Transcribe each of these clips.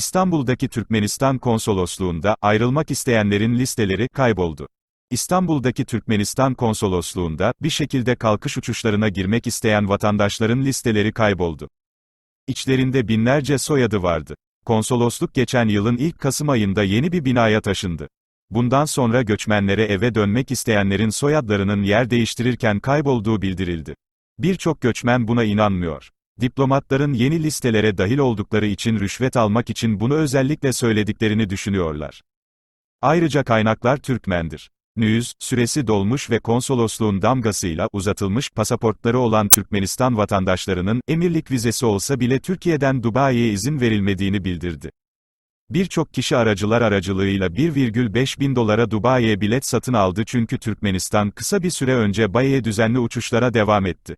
İstanbul'daki Türkmenistan konsolosluğunda ayrılmak isteyenlerin listeleri kayboldu. İstanbul'daki Türkmenistan konsolosluğunda bir şekilde kalkış uçuşlarına girmek isteyen vatandaşların listeleri kayboldu. İçlerinde binlerce soyadı vardı. Konsolosluk geçen yılın ilk Kasım ayında yeni bir binaya taşındı. Bundan sonra göçmenlere eve dönmek isteyenlerin soyadlarının yer değiştirirken kaybolduğu bildirildi. Birçok göçmen buna inanmıyor. Diplomatların yeni listelere dahil oldukları için rüşvet almak için bunu özellikle söylediklerini düşünüyorlar. Ayrıca kaynaklar Türkmendir. Nüz, süresi dolmuş ve konsolosluğun damgasıyla uzatılmış pasaportları olan Türkmenistan vatandaşlarının emirlik vizesi olsa bile Türkiye'den Dubai'ye izin verilmediğini bildirdi. Birçok kişi aracılar aracılığıyla 1,5 bin dolara Dubai'ye bilet satın aldı çünkü Türkmenistan kısa bir süre önce Bai'ye düzenli uçuşlara devam etti.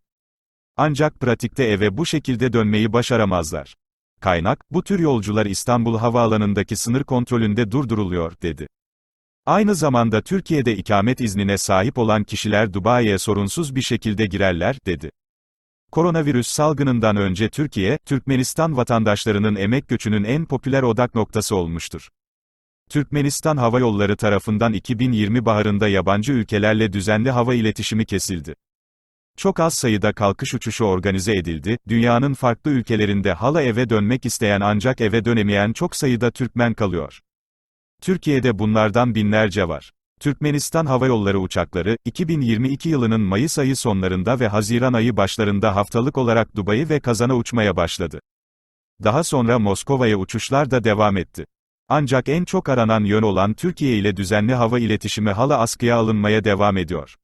Ancak pratikte eve bu şekilde dönmeyi başaramazlar. Kaynak, bu tür yolcular İstanbul Havaalanı'ndaki sınır kontrolünde durduruluyor, dedi. Aynı zamanda Türkiye'de ikamet iznine sahip olan kişiler Dubai'ye sorunsuz bir şekilde girerler, dedi. Koronavirüs salgınından önce Türkiye, Türkmenistan vatandaşlarının emek göçünün en popüler odak noktası olmuştur. Türkmenistan Hava Yolları tarafından 2020 baharında yabancı ülkelerle düzenli hava iletişimi kesildi. Çok az sayıda kalkış uçuşu organize edildi, dünyanın farklı ülkelerinde hala eve dönmek isteyen ancak eve dönemeyen çok sayıda Türkmen kalıyor. Türkiye'de bunlardan binlerce var. Türkmenistan Hava Yolları uçakları, 2022 yılının Mayıs ayı sonlarında ve Haziran ayı başlarında haftalık olarak Dubai ve Kazan'a uçmaya başladı. Daha sonra Moskova'ya uçuşlar da devam etti. Ancak en çok aranan yön olan Türkiye ile düzenli hava iletişimi hala askıya alınmaya devam ediyor.